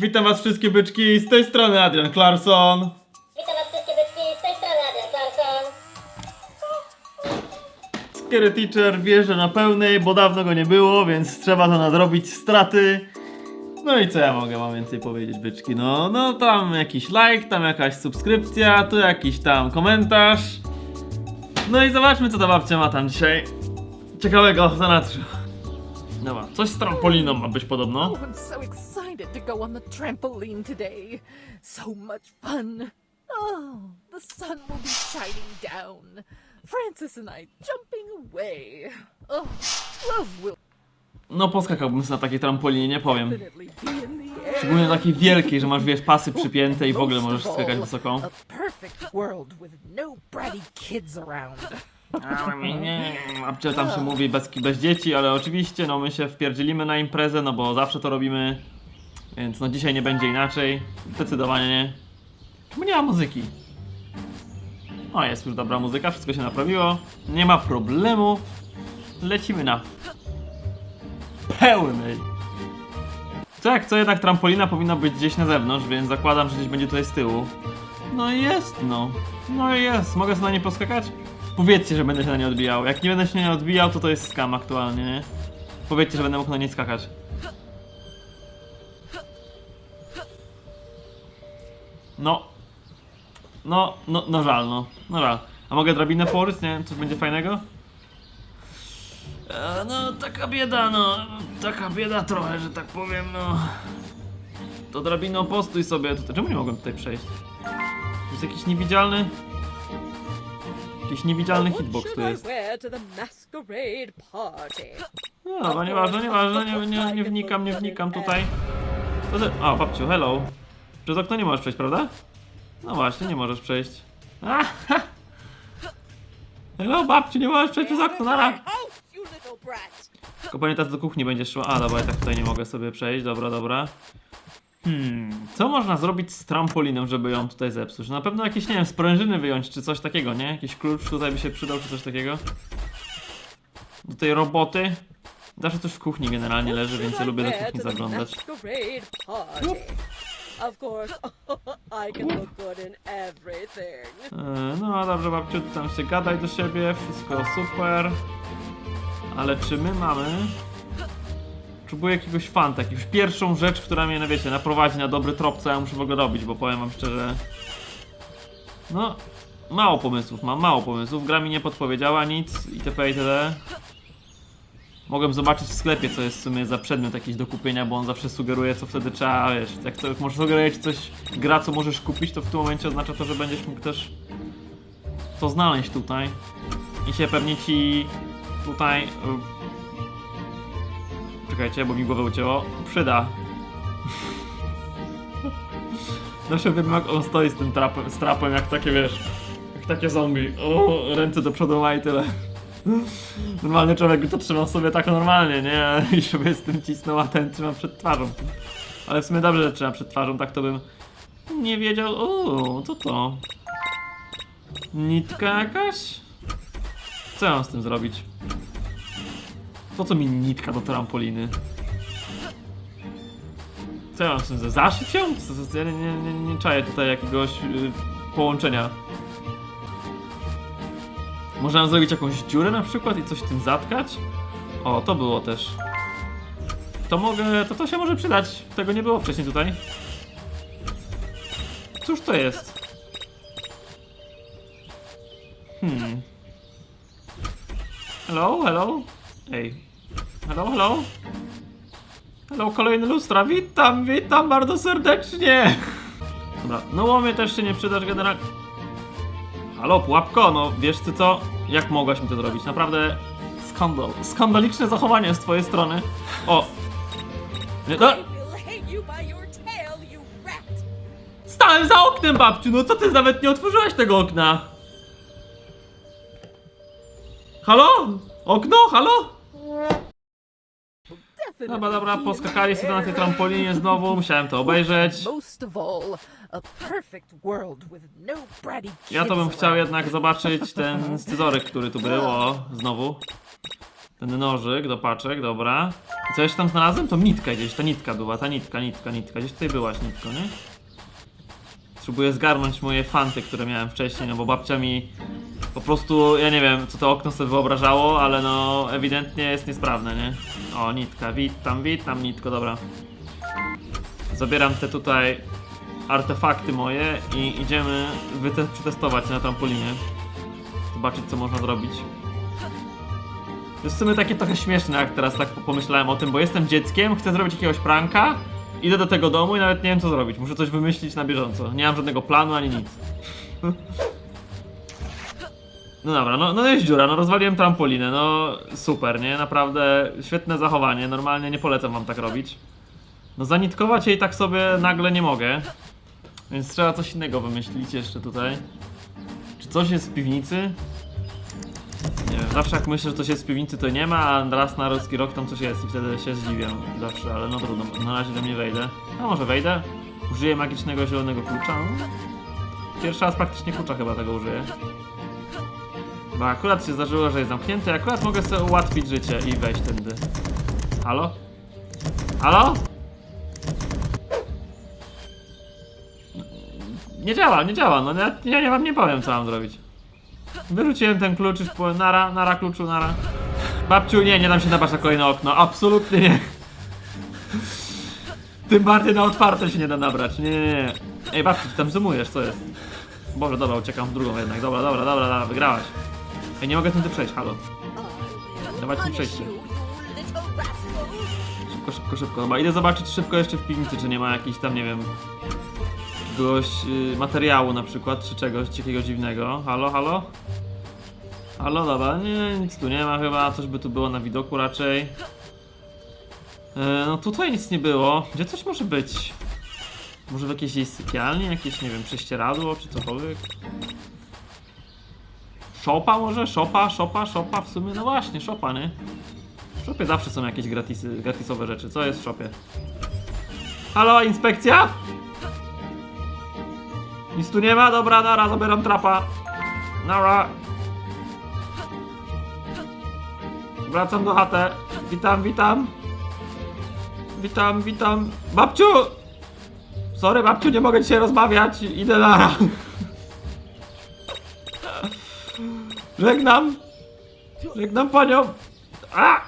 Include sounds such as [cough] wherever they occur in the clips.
Witam was wszystkie byczki, z tej strony Adrian Clarkson. Witam was wszystkie byczki, z tej strony Adrian Clarkson. Scary Teacher wjeżdża na pełnej, bo dawno go nie było, więc trzeba to nadrobić straty. No i co ja mogę wam więcej powiedzieć, byczki? No, no tam jakiś like, tam jakaś subskrypcja, tu jakiś tam komentarz. No i zobaczmy co ta babcia ma tam dzisiaj. Ciekawego zanadrzu. Dobra, coś z trampoliną ma być podobno. Oh, I'm so excited to go on the trampoline today. So much fun. Oh, the sun will be shining down. Francis and I jumping away. Oh, love will No poskakałbym sobie na takiej trampolinie, nie powiem. definitely be in the air. Szczególnie takiej wielkiej, że masz wiesz pasy przypięte i w ogóle możesz skakać wysoko. A perfect world with no bratty kids around. Babcia tam się mówi bez, bez dzieci, ale oczywiście no my się wpierdzielimy na imprezę, no bo zawsze to robimy. Więc no dzisiaj nie będzie inaczej. Zdecydowanie nie. Czemu nie ma muzyki? O, jest już dobra muzyka, wszystko się naprawiło. Nie ma problemu. Lecimy na pełnej. Co jak co, jednak trampolina powinna być gdzieś na zewnątrz, więc zakładam, że gdzieś będzie tutaj z tyłu. No jest, no. No jest. Mogę sobie na nie poskakać? Powiedzcie, że będę się na nie odbijał. Jak nie będę się na nie odbijał, to to jest skam aktualnie, nie? Powiedzcie, że będę mógł na nie skakać. No. No, no, no żal, no. No żal. A mogę drabinę położyć? Nie coś będzie fajnego? E, no, taka bieda, no. Taka bieda trochę, że tak powiem, no. To drabino postój sobie tutaj. Czemu nie mogłem tutaj przejść? Jest jakiś niewidzialny... Jakiś niewidzialny hitbox jest. to party? No, dobra, nieważne, nieważne, nie, nie, nie wnikam, nie wnikam tutaj. To ty... A, babciu, hello. Przez okno nie możesz przejść, prawda? No właśnie, nie możesz przejść. Hello, babciu, nie możesz przejść przez okno, nara! Tylko pamiętaj, do kuchni będziesz szła. A, dobra, ja tak tutaj nie mogę sobie przejść, dobra, dobra. Hmm, co można zrobić z trampoliną, żeby ją tutaj zepsuć? Na pewno jakieś, nie wiem, sprężyny wyjąć, czy coś takiego, nie? Jakiś klucz tutaj by się przydał, czy coś takiego. Do tej roboty. Zawsze coś w kuchni generalnie leży, więc ja lubię do kuchni zaglądać. Masquerade party. Of course, [laughs] I can look good in everything. E, No dobrze, babciu, tam się gadaj do siebie, wszystko super. Ale czy my mamy... Potrzebuję jakiegoś fanta, jakąś pierwszą rzecz, która mnie, no wiecie, naprowadzi na dobry trop, co ja muszę w ogóle robić, bo powiem wam szczerze... No, mało pomysłów mam, mało pomysłów, gra mi nie podpowiedziała nic, itp. itd. Mogłem zobaczyć w sklepie, co jest w sumie za przedmiot jakiś do kupienia, bo on zawsze sugeruje, co wtedy trzeba, wiesz, jak to, może sugeruje ci coś, gra, co możesz kupić, to w tym momencie oznacza to, że będziesz mógł też to znaleźć tutaj i się pewnie ci tutaj... Czekajcie, bo mi głowę ucięło. Przyda. Zawsze wiem, jak on stoi z tym trapem, z trapem, jak takie, wiesz, jak takie zombie. O, ręce do przodu ma i tyle. Normalny człowiek to trzymał sobie tak normalnie, nie? I sobie z tym cisnął, a ten trzyma przed twarzą. Ale w sumie dobrze, że trzyma przed twarzą, tak to bym nie wiedział. O, co to? Nitka jakaś? Co ja mam z tym zrobić? Po co mi nitka do trampoliny? Co ja mam z tym? Zaszyć ją? Ja nie, nie, nie, nie czaję tutaj jakiegoś y, połączenia. Można zrobić jakąś dziurę na przykład i coś tym zatkać? O, to było też. To mogę, to to się może przydać. Tego nie było wcześniej tutaj. Cóż to jest? Hmm. Hello, hello? Ej. Hello, hello? Hello, kolejne lustra. Witam, witam bardzo serdecznie. Dobra, no łomie też się nie przydasz generalnie. Halo, pułapko, no wiesz ty co? Jak mogłaś mi to zrobić? Naprawdę skandal. Skandaliczne zachowanie z twojej strony. O! No, stałem za oknem, babciu! No co ty nawet nie otworzyłaś tego okna? Halo? Okno? Halo? Dobra, dobra, be in poskakali sobie na tej trampolinie znowu, musiałem to obejrzeć. No Ja to bym chciał jednak zobaczyć ten scyzoryk, który tu był, o, znowu. Ten nożyk do paczek, dobra. I co jeszcze tam znalazłem? To nitka gdzieś, ta nitka była, ta nitka, nitka, nitka. Gdzieś tutaj byłaś nitko, nie? Spróbuję zgarnąć moje fanty, które miałem wcześniej, no bo babcia mi prostu, ja nie wiem, co to okno sobie wyobrażało, ale no ewidentnie jest niesprawne, nie? O, nitka, witam, witam, nitko, dobra. Zabieram te tutaj artefakty moje i idziemy przetestować na trampolinie. Zobaczyć, co można zrobić. To jest w sumie takie trochę śmieszne, jak teraz tak pomyślałem o tym, bo jestem dzieckiem, chcę zrobić jakiegoś pranka, idę do tego domu i nawet nie wiem co zrobić. Muszę coś wymyślić na bieżąco. Nie mam żadnego planu ani nic. [laughs] No dobra, no, no jest dziura, no rozwaliłem trampolinę, no super, nie? Naprawdę świetne zachowanie, normalnie nie polecam wam tak robić. No zanitkować jej tak sobie nagle nie mogę. Więc trzeba coś innego wymyślić jeszcze tutaj. Czy coś jest w piwnicy? Nie wiem, zawsze jak myślę, że coś jest w piwnicy, to nie ma, a raz na ruski rok tam coś jest i wtedy się zdziwię zawsze, ale no trudno, na razie do mnie wejdę. A może wejdę? Użyję magicznego zielonego klucza? No. Pierwszy raz praktycznie klucza chyba tego użyję. Bo akurat się zdarzyło, że jest zamknięty, akurat mogę sobie ułatwić życie i wejść tędy. Halo? Halo? Nie działa, nie działa, no ja, ja nie wam nie powiem co mam zrobić. Wyrzuciłem ten klucz już po... Nara, nara kluczu, nara. Babciu, nie, nie dam się napaść na kolejne okno, absolutnie nie. Tym bardziej na otwarte się nie da nabrać, nie, nie, nie. Ej babciu, ty tam zoomujesz, co jest? Boże, dobra, uciekam w drugą jednak, dobra, dobra, dobra, dobra, wygrałaś. Ej, nie mogę tędy przejść, halo. Dawajcie mi przejście. Szybko, szybko, szybko. Chyba idę zobaczyć szybko jeszcze w piwnicy, czy nie ma jakichś tam, nie wiem, jakiegoś y, materiału na przykład, czy czegoś takiego dziwnego. Halo, halo? Halo, dobra, nie, nic tu nie ma chyba, coś by tu było na widoku raczej. E, no tutaj nic nie było. Gdzie coś może być? Może w jakiejś jej sypialni, jakieś, nie wiem, prześcieradło, czy cokolwiek? Szopa może? Szopa, szopa, szopa, w sumie, no właśnie, szopa, nie? W szopie zawsze są jakieś gratisy, gratisowe rzeczy. Co jest w szopie? Halo, inspekcja? Nic tu nie ma? Dobra, nara, zabieram trapa. Nara. Wracam do chatę. Witam, witam. Witam, witam. Babciu! Sorry, babciu, nie mogę dzisiaj rozmawiać. Idę nara. Żegnam. Żegnam panią. A!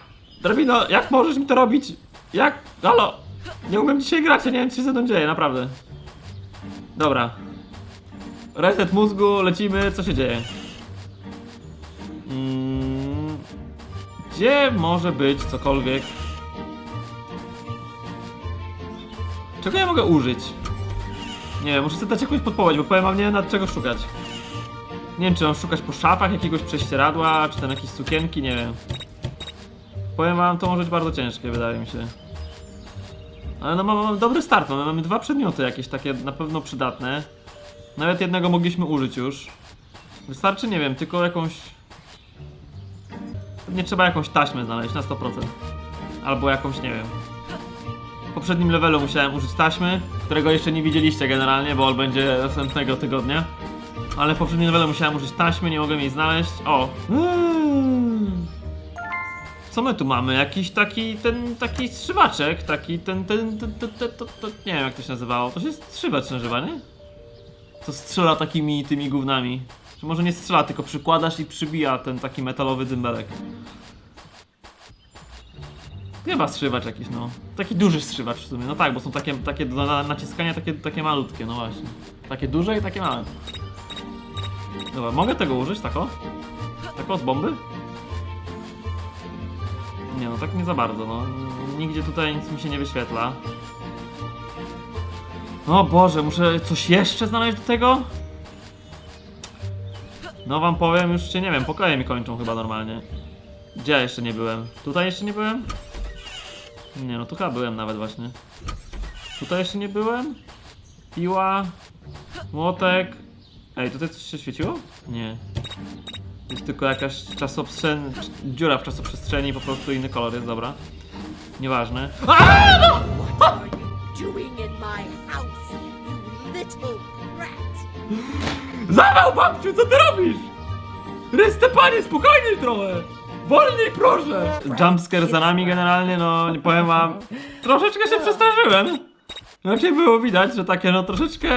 Drabino, jak możesz mi to robić? Jak? Halo! Nie umiem dzisiaj grać, ja nie wiem co się ze mną dzieje, naprawdę. Dobra. Reset mózgu, lecimy, co się dzieje? Mm, gdzie może być cokolwiek? Czego ja mogę użyć? Nie muszę sobie dać jakąś podpowiedź, bo powiem wam nie nad czego szukać. Nie wiem, czy mam szukać po szafach jakiegoś prześcieradła, czy tam jakieś sukienki, nie wiem. Powiem wam, to może być bardzo ciężkie, wydaje mi się. Ale no mamy, dobry start, mamy, mamy dwa przedmioty jakieś takie na pewno przydatne. Nawet jednego mogliśmy użyć już. Wystarczy, nie wiem, tylko jakąś... Nie trzeba jakąś taśmę znaleźć na 100%. Albo jakąś, nie wiem. W poprzednim levelu musiałem użyć taśmy, którego jeszcze nie widzieliście generalnie, bo on będzie następnego tygodnia. Ale w poprzednim levelu musiałem użyć taśmy, nie mogłem jej znaleźć. O! Co my tu mamy? Jakiś taki, ten, taki strzywaczek, taki, ten, ten, ten, ten, ten, to, to, nie wiem jak to się nazywało. To się strzywacz nazywa, nie? Co strzela takimi tymi gównami. Czy może nie strzela, tylko przykładasz i przybija ten taki metalowy dymberek. Chyba strzywacz jakiś, no. Taki duży strzywacz w sumie. No tak, bo są takie, takie do na, naciskania takie, takie malutkie, no właśnie. Takie duże i takie małe. Dobra, mogę tego użyć, tako? Tako z bomby? Nie no, tak nie za bardzo, no. Nigdzie tutaj nic mi się nie wyświetla. O Boże, muszę coś jeszcze znaleźć do tego? No wam powiem, już się nie wiem, pokoje mi kończą chyba normalnie. Gdzie ja jeszcze nie byłem? Tutaj jeszcze nie byłem? Nie no, tu chyba byłem nawet właśnie. Tutaj jeszcze nie byłem? Piła, młotek. Ej, tutaj coś się świeciło? Nie. Jest tylko jakaś czasoprzestrzeń, dziura w czasoprzestrzeni, po prostu inny kolor jest, dobra. Nieważne. Little brat? Zawał babciu, co ty robisz? Ryste panie, spokojniej trochę! Wolniej proszę! Jumpscare za nami generalnie, no nie powiem wam, troszeczkę się przestraszyłem. Raczej było widać, że takie no troszeczkę,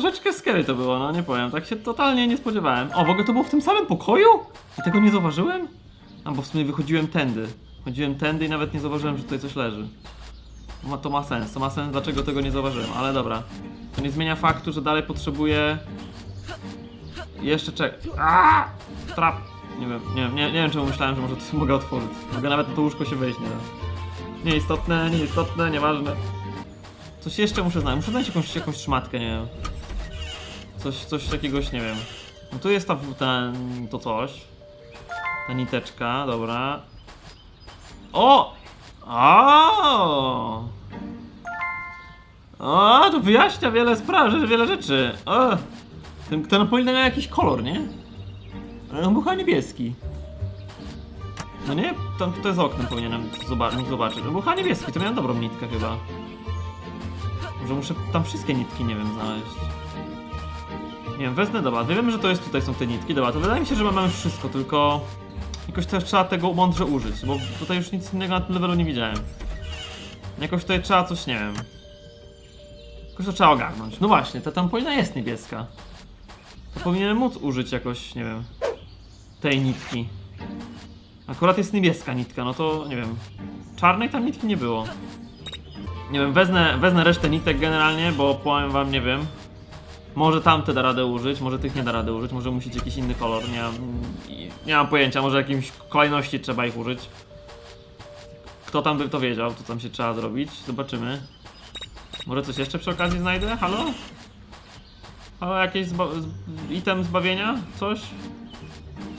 troszeczkę scary to było, no nie powiem, tak się totalnie nie spodziewałem. O, w ogóle to było w tym samym pokoju? Ja tego nie zauważyłem? A, bo w sumie wychodziłem tędy. Chodziłem tędy i nawet nie zauważyłem, że tutaj coś leży. Ma, to ma sens, to ma sens, dlaczego tego nie zauważyłem, ale dobra. To nie zmienia faktu, że dalej potrzebuję... Jeszcze czek... Aaaa! Trap! Nie wiem, nie, nie, nie wiem czemu myślałem, że może to [laughs] mogę otworzyć. Mogę nawet na to łóżko się wejść, nie wiem. Nieistotne, nieistotne, nieważne. Coś jeszcze muszę znaleźć. Muszę znaleźć jakąś, jakąś szmatkę, nie wiem. Coś, coś nie wiem. No tu jest ta, ten, to coś. Ta niteczka, dobra. O! O! O, to wyjaśnia wiele spraw, wiele rzeczy. O! Ten, ten powinien miał jakiś kolor, nie? Ale on był chyba niebieski. No nie? Tam tutaj z oknem powinienem zobaczyć. On był chyba niebieski, to miałem dobrą nitkę chyba. Może muszę tam wszystkie nitki, nie wiem, znaleźć. Nie wiem, wezmę, dobra, wiemy, że to jest tutaj są te nitki, dobra, to wydaje mi się, że mamy już wszystko, tylko... Jakoś też trzeba tego mądrze użyć, bo tutaj już nic innego na tym levelu nie widziałem. Jakoś tutaj trzeba coś, nie wiem... Jakoś to trzeba ogarnąć. No właśnie, ta tampolina jest niebieska. To powinienem móc użyć jakoś, nie wiem... Tej nitki. Akurat jest niebieska nitka, no to nie wiem. Czarnej tam nitki nie było. Nie wiem, wezmę, wezmę resztę nitek generalnie, bo powiem wam, nie wiem. Może tamte da radę użyć, może tych nie da rady użyć, może musieć jakiś inny kolor, nie nie mam pojęcia, może jakimś kolejności trzeba ich użyć. Kto tam by to wiedział, co tam się trzeba zrobić, zobaczymy. Może coś jeszcze przy okazji znajdę? Halo? Halo, jakieś zba item zbawienia? Coś?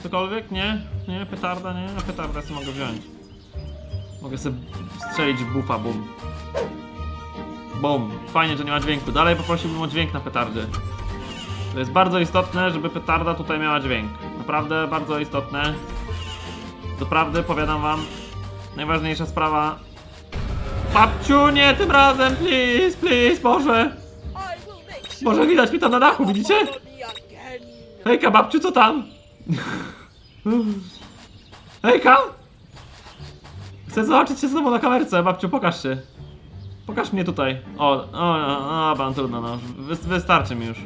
Cokolwiek? Nie? Nie? Petarda? Nie? No petarda sobie mogę wziąć. Mogę sobie strzelić bufa, bum. Bum. Fajnie, że nie ma dźwięku. Dalej poprosiłbym o dźwięk na petardzie. To jest bardzo istotne, żeby petarda tutaj miała dźwięk. Naprawdę bardzo istotne. Doprawdy, powiadam wam, najważniejsza sprawa. Babciu, nie tym razem, please, please, Boże! Boże, widać mi to na dachu, widzicie? Hejka, babciu, co tam? [laughs] Hejka! Chcę zobaczyć się znowu na kamerce, babciu, pokaż się. Pokaż mnie tutaj. O, o, o, o pan trudno, no. Wy, wystarczy mi już.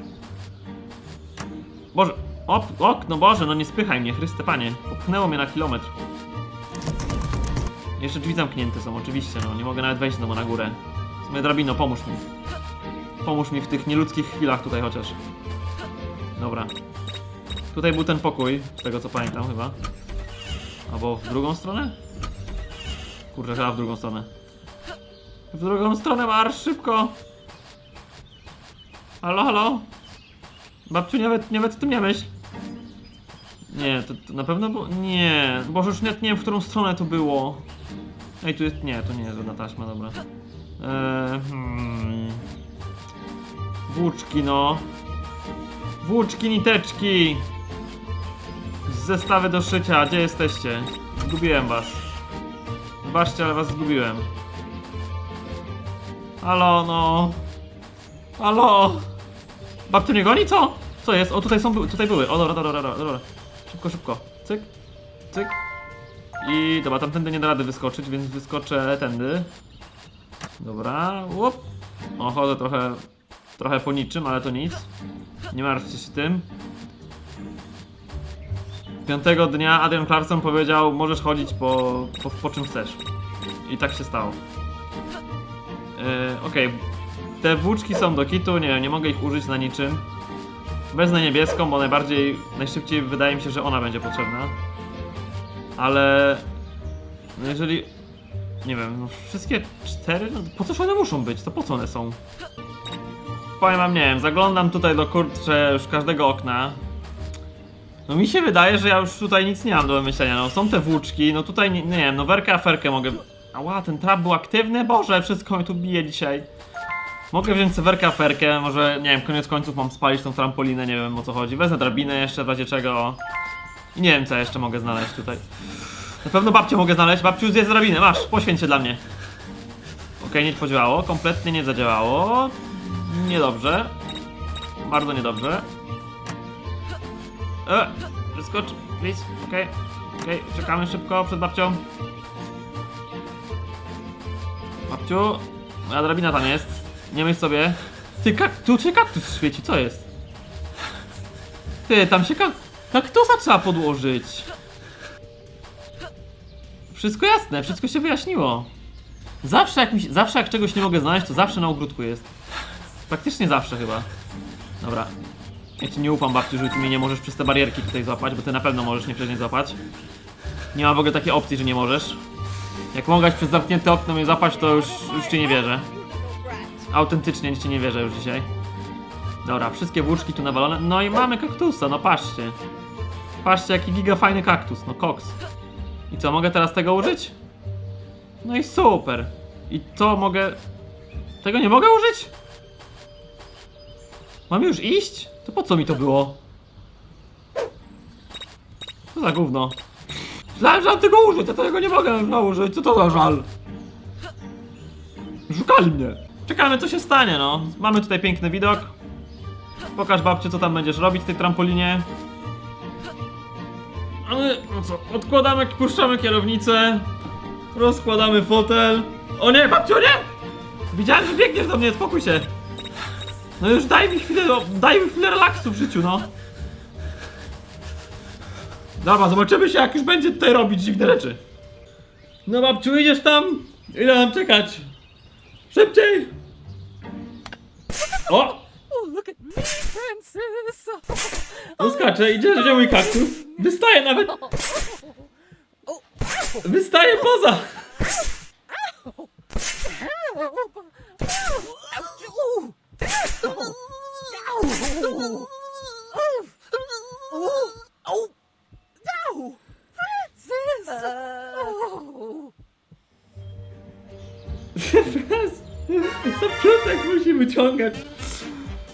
Boże, op, ok, no Boże, no nie spychaj mnie, Chryste Panie. Popchnęło mnie na kilometr. Jeszcze drzwi zamknięte są, oczywiście, no. Nie mogę nawet wejść znowu na górę. Sumie drabino, pomóż mi. Pomóż mi w tych nieludzkich chwilach tutaj chociaż. Dobra. Tutaj był ten pokój, z tego co pamiętam chyba. Albo w drugą stronę? Kurczę, chyba w drugą stronę. W drugą stronę marsz, szybko! Halo, halo? Babciu, nawet, nawet o tym nie myśl. Nie, to, to na pewno było... Nie, Boże, już nawet nie wiem, w którą stronę to było. Ej, tu jest... Nie, to nie jest żadna taśma, dobra. Eee, hmm... Włóczki, no. Włóczki, niteczki! Zestawy do szycia, gdzie jesteście? Zgubiłem was. Wybaczcie, ale was zgubiłem. Halo, no. Halo! Babciu nie goni, co? Co jest? O, tutaj są, tutaj były. O, dobra, dobra, dobra, dobra. Szybko, szybko. Cyk, cyk. I dobra, tamtędy nie da rady wyskoczyć, więc wyskoczę tędy. Dobra, łup. O, chodzę trochę, trochę po niczym, ale to nic. Nie martwcie się tym. Piątego dnia Adrian Clarkson powiedział, możesz chodzić po, po, po czym chcesz. I tak się stało. Yy, Okej, te włóczki są do kitu, nie nie mogę ich użyć na niczym. Wezmę niebieską, bo najbardziej, najszybciej wydaje mi się, że ona będzie potrzebna. Ale... No jeżeli... Nie wiem, no wszystkie cztery? No po coż one muszą być? To po co one są? Powiem wam, nie wiem, zaglądam tutaj do kurczę już każdego okna. No mi się wydaje, że ja już tutaj nic nie mam do wymyślenia. No są te włóczki, no tutaj nie, nie wiem, no werkę aferkę mogę. Ała, ten trap był aktywny? Boże, wszystko mi tu bije dzisiaj. Mogę wziąć sewerkę aferkę, może nie wiem, koniec końców mam spalić tą trampolinę, nie wiem o co chodzi. Wezmę drabinę jeszcze w razie czego. I nie wiem co jeszcze mogę znaleźć tutaj. Na pewno babcię mogę znaleźć. Babciu, zjedz drabinę, masz, poświęć się dla mnie. Okej, nie podziałało, kompletnie nie zadziałało. Niedobrze. Bardzo niedobrze. E, wyskocz, please, okej. Okej, czekamy szybko przed babcią. Babciu, moja drabina tam jest. Nie myśl sobie. Ty, kak tu się kaktus świeci, co jest? Ty, tam się kak kaktusa trzeba podłożyć. Wszystko jasne, wszystko się wyjaśniło. Zawsze jak, mi się, zawsze jak czegoś nie mogę znaleźć, to zawsze na ogródku jest. Praktycznie zawsze chyba. Dobra. Ja ci nie ufam babciu, że ty mnie nie możesz przez te barierki tutaj złapać, bo ty na pewno możesz mnie przez nie złapać. Nie ma w ogóle takiej opcji, że nie możesz. Jak mogłaś przez zamknięte okno mnie złapać, to już, już ci nie wierzę. Autentycznie ci nie wierzę już dzisiaj. Dobra, wszystkie włóczki tu nawalone. No i mamy kaktusa, no patrzcie. Patrzcie, jaki giga fajny kaktus, no koks. I co, mogę teraz tego użyć? No i super. I to mogę... Tego nie mogę użyć? Mam już iść? To po co mi to było? Co za gówno? Myślałem, że mam tego użyć, a tego nie mogę użyć. Co to za żal? Szukali mnie. Czekamy, co się stanie, no. Mamy tutaj piękny widok. Pokaż babciu, co tam będziesz robić w tej trampolinie. A my, no co, odkładamy, puszczamy kierownicę. Rozkładamy fotel. O nie, babciu, nie! Widziałem, że biegniesz do mnie, spokój się. No już daj mi chwilę, no, daj mi chwilę relaksu w życiu, no. Dobra, zobaczymy się, jak już będzie tutaj robić dziwne rzeczy. No babciu, idziesz tam? Ile mam czekać? Szybciej! O! Oh, look at me, Francis. No skacze, idzie, idzie mój kaktus. Wystaje nawet, wystaje poza! Help! Oh! Oh! No! Francis! Zaplątek musi wyciągać.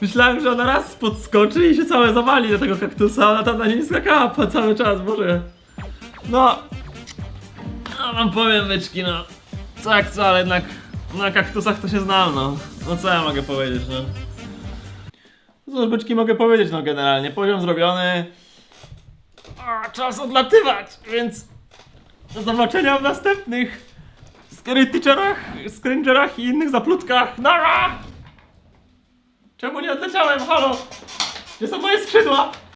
Myślałem, że ona raz podskoczy i się całe zawali do tego kaktusa, ona tam na nim skakała cały czas, Boże. No. No wam powiem, byczki, no. Co jak co, ale jednak na kaktusach to się znam, no. No co ja mogę powiedzieć, no. Co byczki mogę powiedzieć, no generalnie. Poziom zrobiony. Czas odlatywać, więc do zobaczenia w następnych Screengerach, Screengerach i innych zaplutkach. Nara! Czemu nie odleciałem? Halo! Gdzie są moje skrzydła?